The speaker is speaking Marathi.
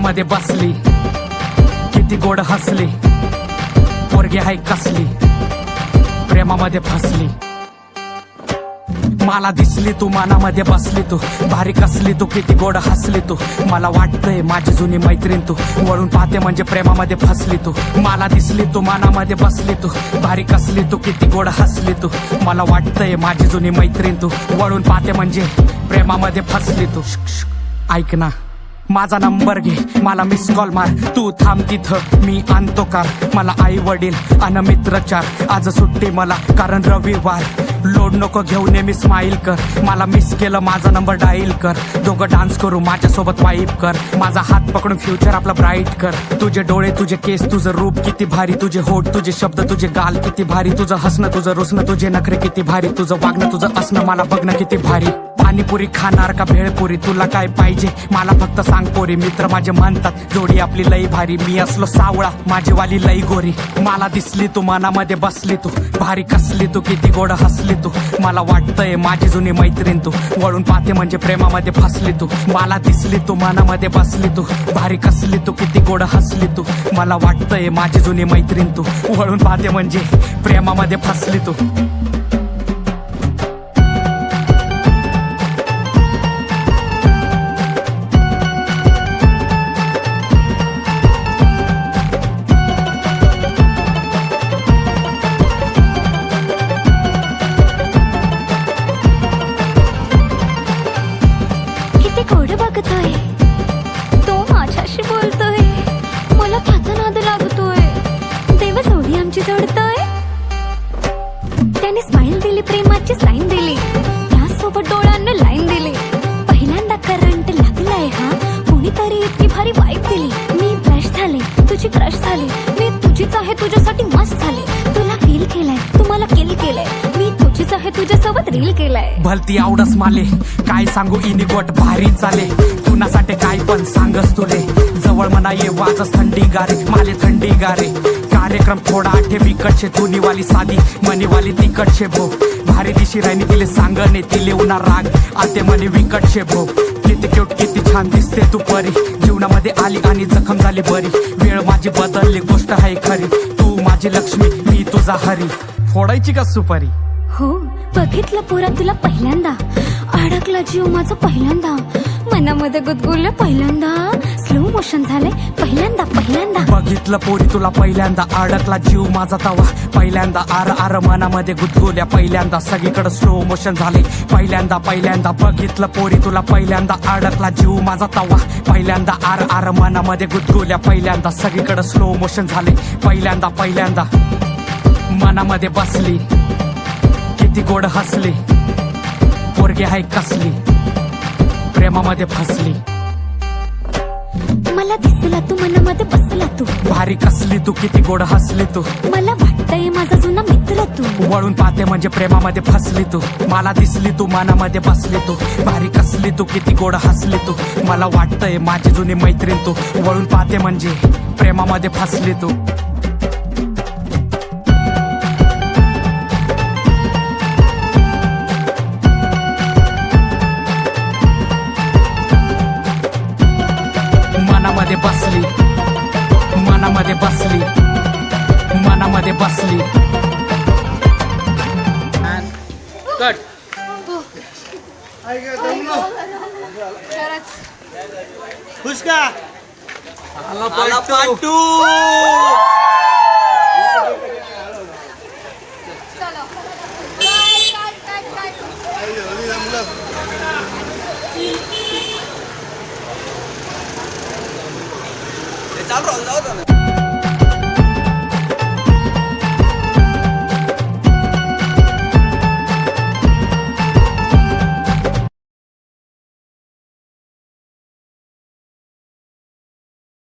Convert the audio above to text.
घरामध्ये बसली. किती गोड हसली. पोरगी हाय कसली. प्रेमामध्ये फसली. मला दिसली तू मनामध्ये बसली तू. भारी कसली तू किती गोड हसली तू. मला वाटतंय माझी जुनी मैत्रीण तू. वळून पाहते म्हणजे प्रेमामध्ये फसली तू. मला दिसली तू मनामध्ये बसली तू. भारी कसली तू किती गोड हसली तू. मला वाटतंय माझी जुनी मैत्रीण तू. वळून पाहते म्हणजे प्रेमामध्ये फसली तू. ऐक ना. माझा नंबर घे मला मिस कॉल मार. तू थांब तिथं मी आणतो कार. मला आई वडील अन मित्रचार आज सुट्टी मला कारण रविवार. लोड नको घेऊ नेहमी स्माईल कर. मला मिस केलं माझा नंबर डाईल कर. दोघं डान्स करू माझ्यासोबत वाईप कर. माझा हात पकडून फ्युचर आपला ब्राईट कर. तुझे डोळे तुझे केस तुझं रूप किती भारी. तुझे होठ तुझे शब्द तुझे गाल किती भारी. तुझं हसणं तुझं रुसणं तुझे नखरे किती भारी. तुझं वागणं तुझं असणं मला बघणं किती भारी. पाणीपुरी खाणार का भेळपुरी? तुला काय पाहिजे? मला फक्त सांग पोरी. मित्र माझे म्हणतात जोडी आपली लई भारी. मी असलो सावळा माझी वाली लई गोरी. मला दिसली तू मनामध्ये बसली तू. भारी कसली तू किती गोड हसली तू. मला वाटतंय माझी जुनी मैत्रीण तू. वळून पाहते म्हणजे प्रेमामध्ये फसली तू. मला दिसली तू मनामध्ये बसली तू. भारी कसली तू किती गोड हसली तू. मला वाटतंय माझी जुनी मैत्रीण तू. वळून पाहते म्हणजे प्रेमामध्ये फसली तू. जोडी जोडतोय? त्याने स्माइल दिली प्रेमाची साईन दिली. त्यासोबत डोळ्यांना लाईन दिली. पहिल्यांदा करंट लागलाय हा? कोणीतरी इतकी भारी वाईट दिली. मी फ्लॅश झाले तुझी क्रश झाली. मी तुझीच आहे तुझ्यासाठी मस्त झाले. तुला फील केलाय तुम्हाला किल केलंय. मी तुझीच आहे तुझ्यासोबत रील केलाय. भलती आवडस माले. काय सांगू इनी गोट भारी चाले. तुनासाठी काय पण सांगस तुले. जवळ म्हणा ये वाजस थंडी गारे. माले थंडी गारे. कार्यक्रम थोडा आठे बिकटशे धुनीवाली साधी मनीवाली तिकटशे भो भारी दिशी राहिनी तिले सांगणे तिले उन्हा राग आते मने विकटशे भो किती क्यूट किती छान दिसते तू परी. जीवनामध्ये आली आणि जखम झाली बरी. वेळ माझी बदलली गोष्ट आहे खरी. तू माझी लक्ष्मी मी तुझा हरी. फोडायची का सुपारी? हो बघितलं पुरा तुला पहिल्यांदा. अडकला जीव माझं पहिल्यांदा. मनामध्ये गुदगुललं पहिल्यांदा. स्लो मोशन झालंय. पहिल्यांदा पहिल्यांदा. बघितलं पोरी तुला पहिल्यांदा अडकला जीव माझा तवा. पहिल्यांदा आर आर मनामध्ये गुदगुल्या पहिल्यांदा सगळीकडे स्लो मोशन झाले पहिल्यांदा पहिल्यांदा बघितलं पोरी तुला पहिल्यांदा अडकला जीव माझा तवा. पहिल्यांदा आर आर मनामध्ये गुदगुल्या पहिल्यांदा सगळीकडे स्लो मोशन झाले पहिल्यांदा पहिल्यांदा मनामध्ये बसली. किती गोड हसली. पोरगी हाय कसली. प्रेमामध्ये फसली. मला दिसला तू मनामध्ये बसला तू. भारी कसली तू किती गोड हसली तू. मला वाटतंय माझा जुना मित्र तू. वळून पाहते म्हणजे प्रेमामध्ये फसली तू. मला दिसली तू मनामध्ये बसली तू. भारी कसली तू किती गोड हसली तू. मला वाटतंय माझी जुनी मैत्रीण तू. वळून पाहते म्हणजे प्रेमामध्ये फसली तू. बसली मनामध्ये बसली कट खुश का आला पाटू चालू राहू, जाऊ दे ना.